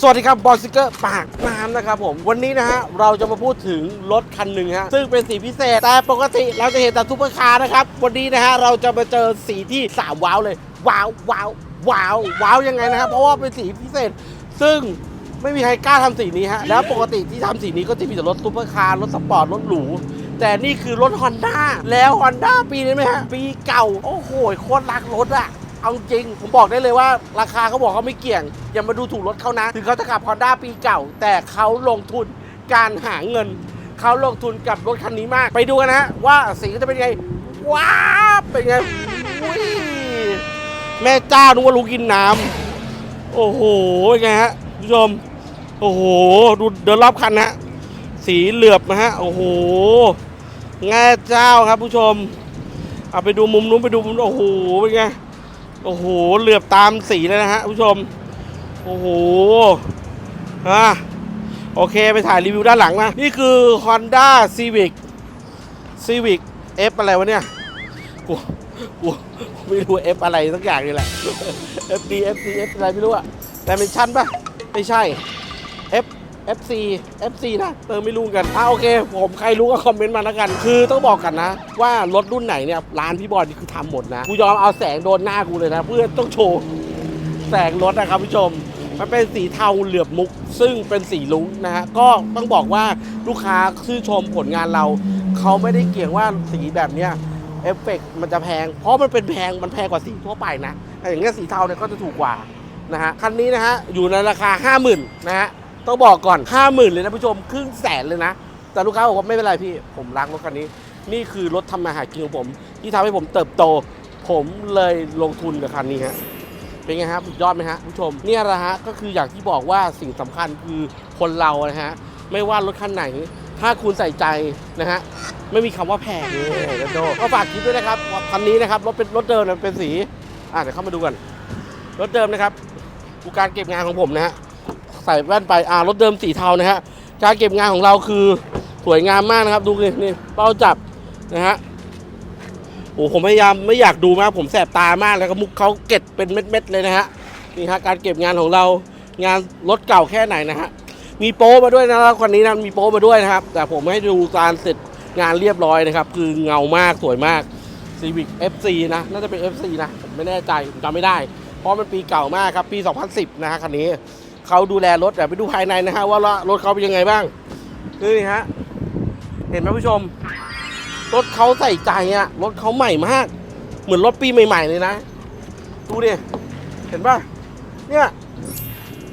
สวัสดีครับบอสซิเกอร์ปากน้ำนะครับผม วันนี้นะฮะเราจะมาพูดถึงรถคันหนึ่งฮะซึ่งเป็นสีพิเศษ แต่ปกติเราจะเห็นแต่ซูเปอร์คาร์นะครับ วันนี้นะฮะเราจะมาเจอสีที่สามว้าวเลย ว้าวว้าวว้าวว้าวยังไงนะครับ เพราะว่าเป็นสีพิเศษ ซึ่งไม่มีใครกล้าทำสีนี้ฮะแล้วปกติที่ทำสีนี้ก็จะมีแต่รถซูเปอร์คาร์รถสปอร์ตรถหรูแต่นี่คือรถ Honda แล้ว Honda ปีนี้ไหมฮะปีเก่า โอ้โหโคตรรักรถอะ เอาจริง ผมบอกได้เลยว่า ราคาเขาบอกเขาไม่เกี่ยง อย่ามาดูถูกรถเขานะ ถึงเขาจะขับ Honda ปีเก่า แต่เขาลงทุนการหาเงิน เขาลงทุนกับรถคันนี้มาก ไปดูกันนะฮะว่าสีจะเป็นไง ว้าวเป็นไงอุ้ยแม่เจ้านึกว่ารู้กินน้ำโอ้โหเป็นไงฮะคุณผู้ชม โอ้โห ดูเดินรอบคันนะสีเหลือบนะฮะ โอ้โหแง่เจ้าครับผู้ชมเอาไปดูมุมนู้นไปดูมุมโอ้โหเป็นไง โอ้โห เหลือบตามสีเลยนะฮะผู้ชม โอ้โหอะโอเคไปถ่ายรีวิวด้านหลังนะ นี่คือ Honda Civic Civic F อะไรวะเนี่ยกูกูไม่รู้ F อะไรสักอย่างนี่แหละ FD FD F อะไรไม่รู้อะแต่เป็นชั้นปะไม่ใช่ F FC FC นะเติมไม่รู้กันอะโอเค ผมใครรู้ก็คอมเมนต์มาแล้วกัน คือต้องบอกกันนะ ว่ารถรุ่นไหนเนี่ยร้านพี่บอลนี่คือทำหมดนะ กูยอมเอาแสงโดนหน้ากูเลยนะ เพื่อต้องโชว์แสงรถนะครับผู้ชมมันเป็นสีเทาเหลือบมุก ซึ่งเป็นสีลุ้งนะฮะก็ต้องบอกว่าลูกค้าชื่นชมผลงานเรา เขาไม่ได้เกี่ยงว่าสีแบบเนี้ยเอฟเฟกต์มันจะแพง เพราะมันเป็นแพงมันแพงกว่าสีทั่วไปนะแต่อย่างเงี้ยสีเทาเนี่ยก็จะถูกกว่านะฮะคันนี้นะฮะอยู่ในราคา 50,000นะฮะ ต้องบอกก่อน 50,000 เลยนะผู้ชม ครึ่งแสนเลยนะ แต่ลูกค้าบอกว่าไม่เป็นไรพี่ ผมรักรถคันนี้ นี่คือรถทำมาหากินของผม ที่ทำให้ผมเติบโต ผมเลยลงทุนกับคันนี้ฮะ เป็นไงฮะสุดยอดไหมฮะผู้ชม เนี่ยแหละฮะ ก็คืออย่างที่บอกว่าสิ่งสำคัญคือคนเรานะฮะ ไม่ว่ารถคันไหน ถ้าคุณใส่ใจนะฮะ ไม่มีคำว่าแพงนี่เดนโดก็ฝากคลิปด้วยนะครับคันนี้นะครับรถเป็นรถเดิมนะเป็นสี อะเดี๋ยวเข้ามาดูกัน รถเดิมนะครับดูการเก็บงานของผมนะฮะ ใส่แว่นไปอ่ารถเดิมสีเทานะฮะการเก็บงานของเราคือสวยงามมากนะครับ ดูนี่นี่เป้าจับนะฮะโอ้ผมพยายามไม่อยากดูมากผมแสบตามากแล้วก็มุกเขาเก็บเป็นเม็ดๆเลยนะฮะนี่ฮะการเก็บงานของเรางานรถเก่าแค่ไหนนะฮะมีโป๊มาด้วยนะครับคันนี้นะมีโป๊มาด้วยนะครับ แต่ผมให้ดูการเสร็จงานเรียบร้อยนะครับ คือเงามากสวยมาก Civic FC นะ น่าจะเป็น FC นะ ผมไม่แน่ใจผมจำไม่ได้ เพราะมันปีเก่ามากครับ ปี 2010 นะฮะคันนี้ เขาดูแลรถเดี๋ยวไปดูภายในนะฮะว่ารถเขาเป็นยังไงบ้างนี่ฮะเห็นไหมผู้ชม รถเขาใส่ใจอะรถเขาใหม่มาก เหมือนรถปีใหม่ ๆ เลยนะ ดูดิเห็นป่ะเนี่ย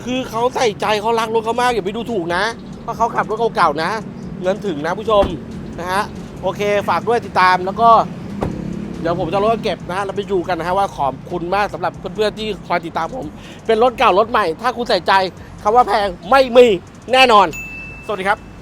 คือเขาใส่ใจเขารักรถเขามากอย่าไปดูถูกนะเพราะเขาขับรถเก่าๆนะ เงินถึงนะผู้ชมนะฮะโอเคฝากด้วยติดตามแล้วก็ เดี๋ยวผมจะรถเก็บนะฮะเราไปดูกันนะฮะว่าขอบคุณมากสำหรับเพื่อนๆที่คอยติดตามผม เป็นรถเก่ารถใหม่ ถ้าคุณใส่ใจคำว่าแพงไม่มีแน่นอน สวัสดีครับ